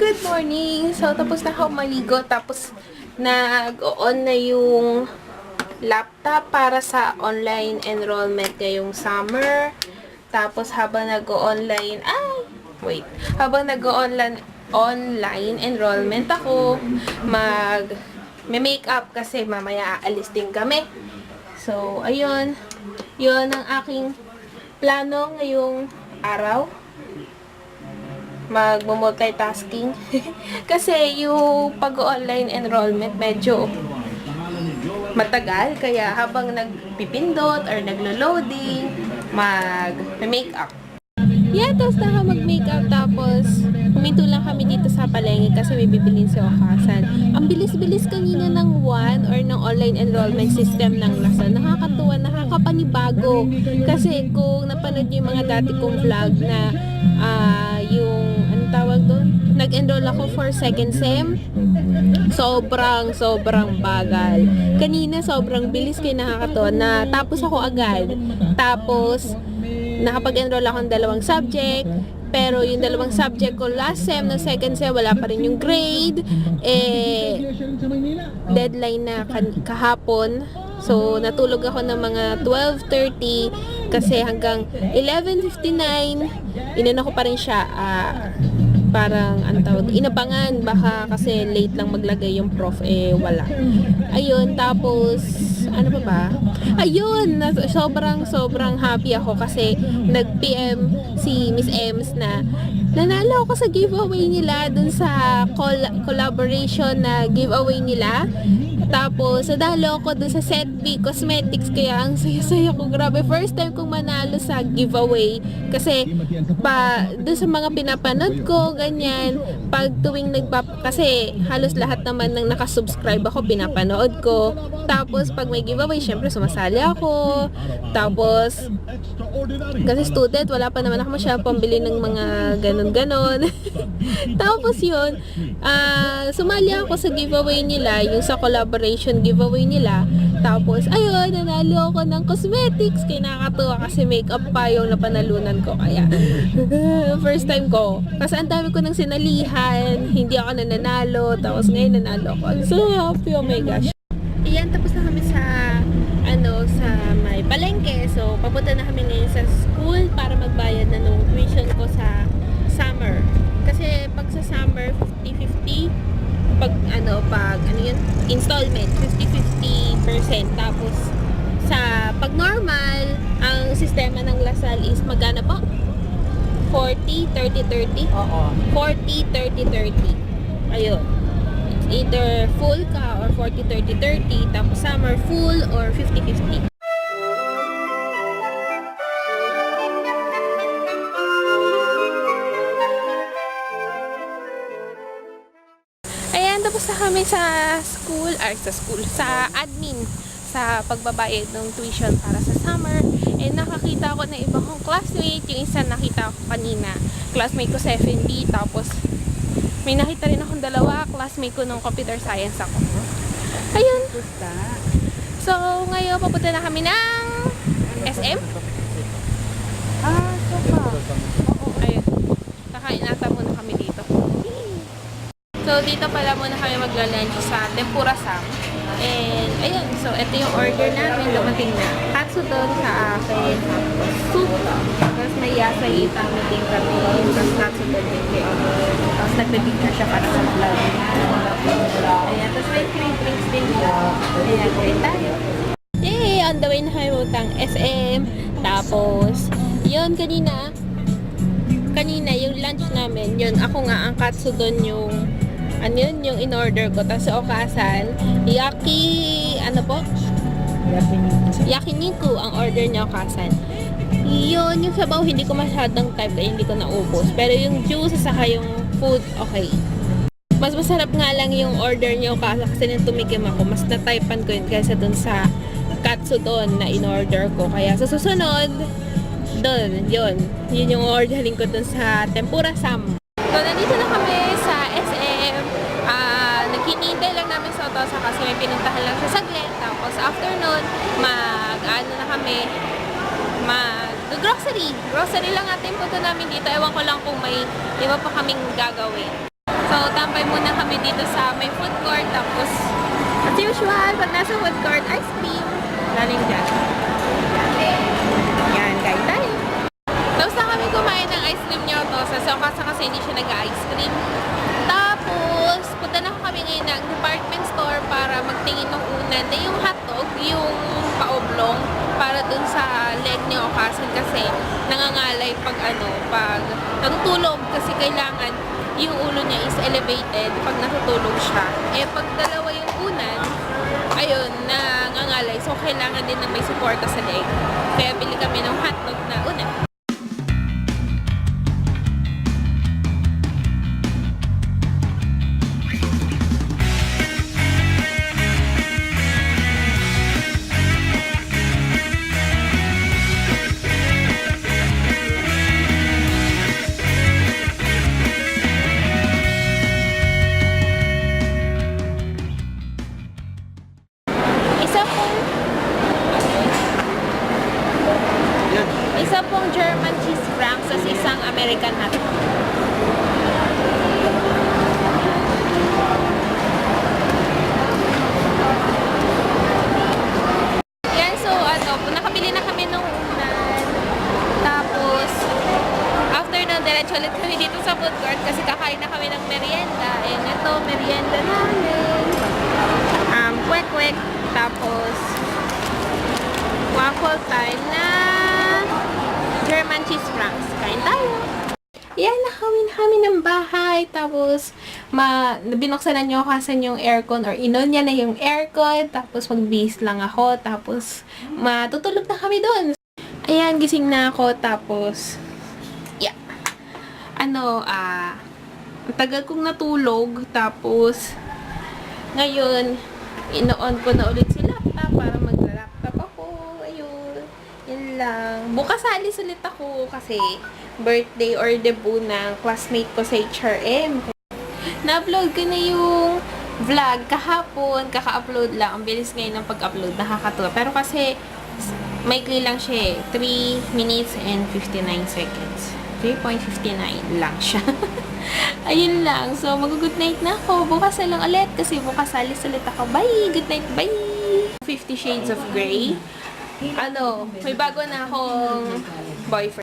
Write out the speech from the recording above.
Good morning! So, tapos na ako maligo. Tapos, nag-on na yung laptop para sa online enrollment ngayong summer. Tapos, habang nag-online, ay, wait. Habang nag-online online enrollment ako, mag may makeup kasi mamaya aalis din kami. So, ayun. Yun ang aking plano ngayong araw mag-multitasking. Kasi yung pag-online enrollment medyo matagal. Kaya habang nagpipindot or naglo-loading, mag-makeup. Yeah, tapos na ako mag-makeup. Tapos, huminto lang kami dito sa palengke kasi may bibilin sa Okasan. Ang bilis-bilis kanina ng one or ng online enrollment system ng Lasa. Nakakatuwa, nakakapanibago. Kasi kung napanood niyo yung mga dati kong vlog na ah, yung, tawag doon? Nag-enroll ako for second sem. Sobrang, sobrang bagal. Kanina, sobrang bilis kaya nakakatuwa na tapos ako agad. Tapos, nakapag-enroll ako ng dalawang subject. Pero yung dalawang subject ko last sem na second sem, wala pa rin yung grade. Eh, deadline na kahapon. So, natulog ako ng mga 12.30 kasi hanggang 11.59, inano ko pa rin siya. ah, parang, ano tawag, inabangan. Baka kasi late lang maglagay yung prof, eh, wala. Ayun, tapos, ano pa ba? Ayun, sobrang, sobrang happy ako kasi nag-PM si Miss Ems na nanalo ako sa giveaway nila dun sa col- collaboration na giveaway nila. Tapos, nadalo ako dun sa Set B Cosmetics kaya ang saya-saya ko. Grabe, first time kong manalo sa giveaway. Kasi, pa, dun sa mga pinapanood ko, ganyan, pag tuwing nagpap... Kasi, halos lahat naman ng nakasubscribe ako, pinapanood ko. Tapos, pag may giveaway, syempre, sumasali ako. Tapos, kasi student, wala pa naman ako masyadong pambili ng mga ganon-ganon. Tapos yun, ah sumali ako sa giveaway nila, yung sa collaboration giveaway nila. Tapos, ayun, nanalo ako ng cosmetics. Kaya nakakatuwa kasi makeup pa yung napanalunan ko. Kaya, first time ko. Kasi ang dami ko ng sinalihan, hindi ako nananalo. Tapos ngayon nanalo. I'm so happy, oh my gosh. Iyan, tapos na kami sa ano sa may palengke. So, papunta na kami ngayon sa school para magbayad na ng tuition ko sa summer. Kasi pag sa summer, 50-50. Pag ano, pag ano yun, installment, 50-50%. Tapos, sa pag normal, ang sistema ng Lasal is magana po? 40, 30, 30? Oo. 40, 30, 30. Ayun. It's either full ka or 40, 30, 30. Tapos summer full or 50, 50. Kami sa school, ay sa school, sa admin, sa pagbabayad ng tuition para sa summer. And nakakita ko ng iba kong classmate, yung isa nakita ko kanina, classmate ko sa F&B, tapos may nakita rin akong dalawa, classmate ko ng computer science ako. Ayun, so ngayon papunta na kami ng SM. Ah, sopa. Ayun, kakain nata muna kami dito. So, dito pala muna kami magla-lunch sa Tempura Sam. And, ayun. So, ito yung order namin. Dumating na. Katsudon sa akin. Tapos, soup. Tapos, may yasay meeting kami. Tapos, katsudon din kayo. Tapos, nagbe-picture siya para sa vlog. Ayan. Tapos, may free drinks din siya. Ayan, kain tayo. Yay! On the way na kami utang SM. Tapos, yun kanina, kanina yung lunch namin, yun, ako nga ang katsudon yung ano yun, yung in-order ko. Tapos sa okasan, yaki, ano po? Yakiniku ang order niya okasan. Yun, yung sabaw, hindi ko masyadong type kaya hindi ko naubos. Pero yung juice, saka yung food, okay. Mas masarap nga lang yung order niya okasan kasi nung tumikim ako, mas na-typean ko yun kaysa dun sa katsudon na in-order ko. Kaya sa susunod, doon, yun. Yun yung ordering ko dun sa tempura sam. So, nandito na pinuntahan lang siya saglit. Tapos after nun, mag, ano na kami, mag, grocery. Lang natin punta namin dito. Ewan ko lang kung may iba pa kaming gagawin. So, tambay muna kami dito sa may food court. Tapos, as usual, pag nasa food court, ice cream. Galing dyan. Yan, kain tayo. Tapos na kami kumain ng ice cream niya to. So, kasi kasi hindi siya nag-ice cream. Kailangan yung ulo niya is elevated pag natutulog siya. Eh, pag dalawa yung unan, ayun, nangangalay. So, kailangan din na may suporta sa leg. Kaya bili kami ng hotdog na unan. Kami dito sa food court kasi kakain na kami ng merienda. And ito, merienda namin. Um, kwek-kwek. Tapos, waffle time na German cheese franks. Kain tayo! Yan, nakawin kami ng bahay. Tapos, ma, binuksan na niyo kasi yung aircon or inon niya na yung aircon. Tapos, mag-base lang ako. Tapos, matutulog na kami doon. Ayan, gising na ako. Tapos. Ano, ah, ang tagal kong natulog. Tapos, ngayon, ino-on ko na ulit si laptop para mag-laptop ako. Ayun. Yun lang. Bukas alis ulit ako kasi birthday or debut ng classmate ko sa HRM. Na-upload ko na yung vlog kahapon. Kaka-upload lang. Ang bilis ngayon ng pag-upload. Nakakatuwa. Pero kasi, maikli lang siya eh. 3 minutes and 59 seconds. 3.59 lang siya. Ayun lang. So, mag-good night na ako. Bukas na lang ulit kasi bukas alis ulit ako. Bye! Good night! Bye! Fifty Shades of Grey. Ano, may bago na akong boyfriend.